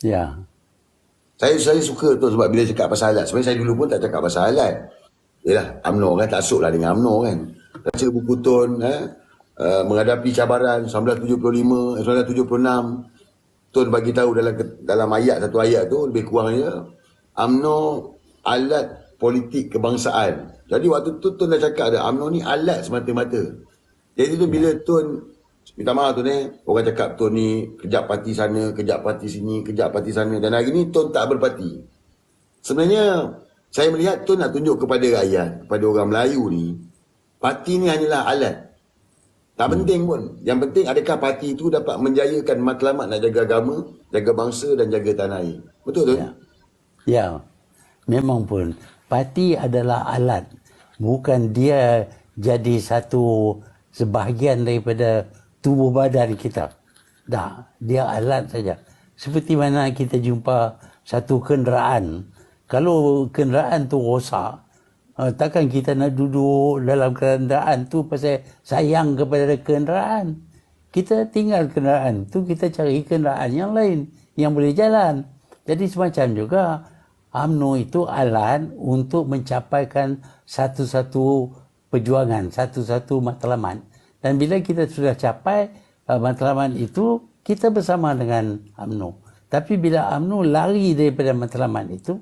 Ya. Saya saya suka tu sebab bila cakap pasal alat. Sebenarnya saya dulu pun tak cakap pasal alat. Yalah, UMNO kan tak lah dengan UMNO kan. Baca buku Tun, eh, uh, menghadapi cabaran 1975, eh, 1976. Tun bagi tahu dalam dalam ayat satu ayat tu lebih kurangnya UMNO alat politik kebangsaan. Jadi waktu tu Tun dah cakap ada UMNO ni alat semata-mata. Jadi tu bila Tun minta maaf tu ni orang cakap Tun ni kejap parti sana, kejap parti sini, kejap parti sana dan hari ni Tun tak berparti. Sebenarnya saya melihat Tun nak tunjuk kepada rakyat, kepada orang Melayu ni, parti ni hanyalah alat. Tak hmm. penting pun. Yang penting adakah parti itu dapat menjayakan matlamat nak jaga agama, jaga bangsa dan jaga tanah air. Betul tu? Ya. ya. Memang pun. Parti adalah alat. Bukan dia jadi satu sebahagian daripada tubuh badan kita. Dah, dia alat saja. Seperti mana kita jumpa satu kenderaan. Kalau kenderaan tu rosak, uh, takkan kita nak duduk dalam kenderaan tu pasal sayang kepada kenderaan. Kita tinggal kenderaan tu, kita cari kenderaan yang lain yang boleh jalan. Jadi semacam juga UMNO itu alat untuk mencapaikan satu-satu perjuangan, satu-satu matlamat. Dan bila kita sudah capai uh, matlamat itu, kita bersama dengan UMNO. Tapi bila UMNO lari daripada matlamat itu,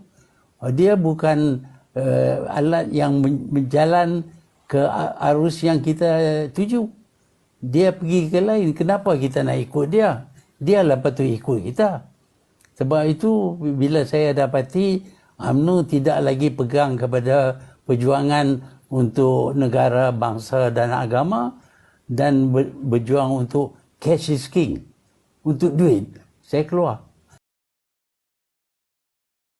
Oh, dia bukan uh, alat yang berjalan ke arus yang kita tuju. Dia pergi ke lain. Kenapa kita nak ikut dia? Dia lah patut ikut kita. Sebab itu bila saya dapati UMNO tidak lagi pegang kepada perjuangan untuk negara, bangsa dan agama dan berjuang untuk cash is king. Untuk duit. Saya keluar.